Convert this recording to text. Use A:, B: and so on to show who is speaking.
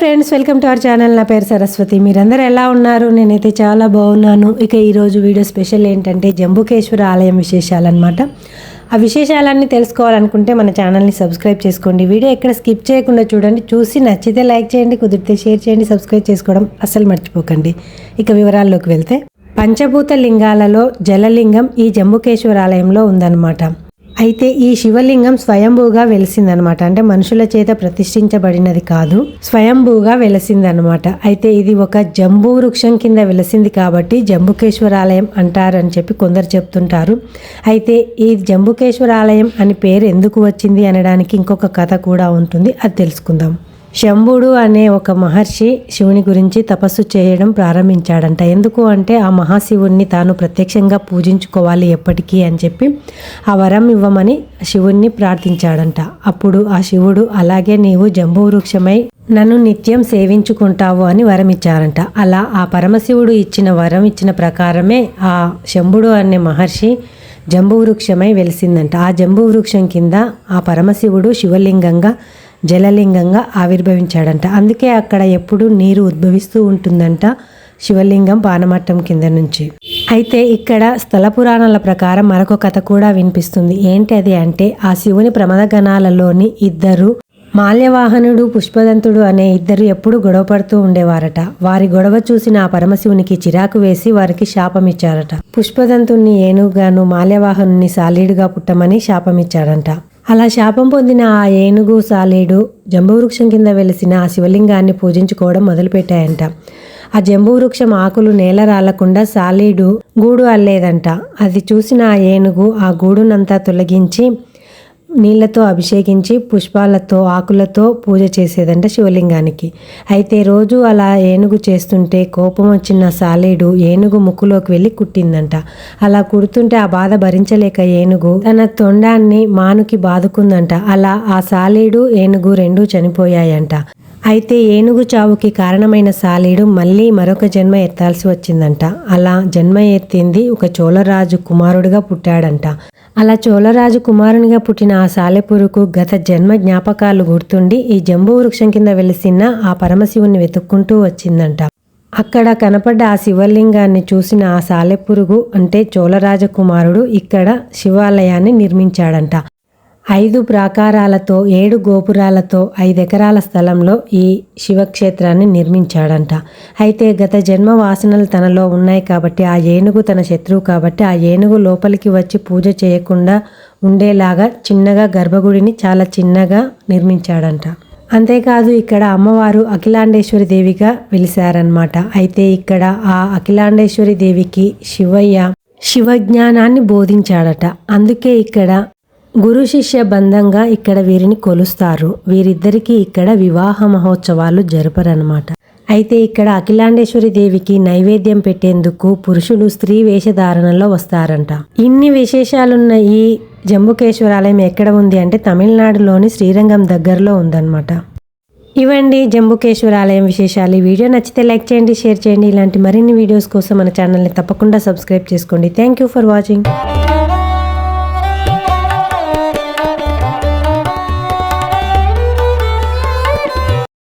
A: Friends welcome to our channel నా పేరు సరస్వతి. మీరందరూ ఎలా ఉన్నారు? నేనైతే చాలా బాగున్నాను. ఇక ఈరోజు వీడియో స్పెషల్ ఏంటంటే జంబుకేశ్వర ఆలయం విశేషాలన్నమాట. ఆ విశేషాలన్నీ తెలుసుకోవాలనుకుంటే మన ఛానల్ని సబ్స్క్రైబ్ చేసుకోండి. వీడియో ఎక్కడ స్కిప్ చేయకుండా చూడండి. చూసి నచ్చితే లైక్ చేయండి కుదిరితే షేర్ చేయండి సబ్స్క్రైబ్ చేసుకోవడం అస్సలు మర్చిపోకండి. ఇక వివరాల్లోకి వెళ్తే పంచభూత లింగాలలో జలలింగం ఈ జంబుకేశ్వర ఆలయంలో ఉందన్నమాట. అయితే ఈ శివలింగం స్వయంభూగా వెలిసిందనమాట. అంటే మనుషుల చేత ప్రతిష్ఠించబడినది కాదు స్వయంభూగా వెలిసిందనమాట. అయితే ఇది ఒక జంబూ వృక్షం కింద వెలిసింది కాబట్టి జంబుకేశ్వరాలయం అంటారని చెప్పి కొందరు చెప్తుంటారు. అయితే ఈ జంబుకేశ్వరాలయం అని పేరు ఎందుకు వచ్చింది అనడానికి ఇంకొక కథ కూడా ఉంటుంది. అది తెలుసుకుందాం. శంభుడు అనే ఒక మహర్షి శివుని గురించి తపస్సు చేయడం ప్రారంభించాడంట. ఎందుకు అంటే ఆ మహాశివుణ్ణి తాను ప్రత్యక్షంగా పూజించుకోవాలి ఎప్పటికీ అని చెప్పి ఆ వరం ఇవ్వమని శివుణ్ణి ప్రార్థించాడంట. అప్పుడు ఆ శివుడు అలాగే నీవు జంబూ వృక్షమై నన్ను నిత్యం సేవించుకుంటావు అని వరం ఇచ్చారంట అలా ఆ పరమశివుడు ఇచ్చిన వరం ఇచ్చిన ప్రకారమే ఆ శంభుడు అనే మహర్షి జంబూ వృక్షమై వెలిసిందంట. ఆ జంబూ వృక్షం కింద ఆ పరమశివుడు శివలింగంగా జలలింగంగా ఆవిర్భవించాడంట. అందుకే అక్కడ ఎప్పుడు నీరు ఉద్భవిస్తూ ఉంటుందంట శివలింగం పానమట్టం కింద నుంచి. అయితే ఇక్కడ స్థల పురాణాల ప్రకారం మరొక కథ కూడా వినిపిస్తుంది. ఏంటి అది అంటే ఆ శివుని ప్రమదగణాలలోని ఇద్దరు మాల్యవాహనుడు పుష్పదంతుడు అనే ఇద్దరు ఎప్పుడు గొడవ పడుతూ ఉండేవారట. వారి గొడవ చూసిన ఆ పరమశివునికి చిరాకు వేసి వారికి శాపం ఇచ్చారట పుష్పదంతుణ్ణి ఏనుగాను మాల్యవాహనుని సాలీడుగా పుట్టమని శాపం ఇచ్చాడంట అలా శాపం పొందిన ఆ ఏనుగు సాలీడు జంబువృక్షం కింద వెలిసిన ఆ శివలింగాన్ని పూజించుకోవడం మొదలుపెట్టాయంట. ఆ జంబూ వృక్షం ఆకులు నేల రాలకుండా సాలీడు గూడు అల్లేదంట. అది చూసిన ఆ ఏనుగు ఆ గూడునంతా తొలగించి నీళ్ళతో అభిషేకించి పుష్పాలతో ఆకులతో పూజ చేసేదంట శివలింగానికి. అయితే రోజు అలా ఏనుగు చేస్తుంటే కోపం వచ్చిన సాలేడు ఏనుగు ముక్కులోకి వెళ్ళి కుట్టిందంట. అలా కుడుతుంటే ఆ బాధ భరించలేక ఏనుగు తన తొండాన్ని మానుకి బాదుకుందంట. అలా ఆ సాలేడు ఏనుగు రెండూ చనిపోయాయంట. అయితే ఏనుగు చావుకి కారణమైన సాలీడు మళ్ళీ మరొక జన్మ ఎత్తాల్సి వచ్చిందంట. అలా జన్మ ఎత్తింది ఒక చోళరాజు కుమారుడిగా పుట్టాడంట. అలా చోళరాజు కుమారునిగా పుట్టిన ఆ సాలెపురుకు గత జన్మ జ్ఞాపకాలు గుర్తుండి ఈ జంబూ వృక్షం కింద వెలిసిన ఆ పరమశివుని వెతుక్కుంటూ వచ్చిందంట. అక్కడ కనపడ్డ ఆ శివలింగాన్ని చూసిన ఆ సాలెపురుగు అంటే చోళరాజ కుమారుడు ఇక్కడ శివాలయాన్ని నిర్మించాడంట. ఐదు ప్రాకారాలతో ఏడు గోపురాలతో ఐదెకరాల స్థలంలో ఈ శివక్షేత్రాన్ని నిర్మించాడంట. అయితే గత జన్మ వాసనలు తనలో ఉన్నాయి కాబట్టి ఆ ఏనుగు తన శత్రువు కాబట్టి ఆ ఏనుగు లోపలికి వచ్చి పూజ చేయకుండా ఉండేలాగా చిన్నగా గర్భగుడిని చాలా చిన్నగా నిర్మించాడంట. అంతేకాదు ఇక్కడ అమ్మవారు అఖిలాండేశ్వరి దేవిగా వెలిశారనమాట అయితే ఇక్కడ ఆ అఖిలాండేశ్వరి దేవికి శివయ్య శివజ్ఞానాన్ని బోధించాడట. అందుకే ఇక్కడ గురు శిష్య బంధంగా ఇక్కడ వీరిని కొలుస్తారు. వీరిద్దరికీ ఇక్కడ వివాహ మహోత్సవాలు జరపరనమాట అయితే ఇక్కడ అఖిలాండేశ్వరి దేవికి నైవేద్యం పెట్టేందుకు పురుషులు స్త్రీ వేషధారణలో వస్తారంట. ఇన్ని విశేషాలున్న ఈ జంబుకేశ్వరాలయం ఎక్కడ ఉంది అంటే తమిళనాడులోని శ్రీరంగం దగ్గరలో ఉందన్నమాట. ఇవండి జంబుకేశ్వరాలయం విశేషాలు. ఈ వీడియో నచ్చితే లైక్ చేయండి షేర్ చేయండి. ఇలాంటి మరిన్ని వీడియోస్ కోసం మన ఛానల్ని తప్పకుండా సబ్స్క్రైబ్ చేసుకోండి. Thank you for watching.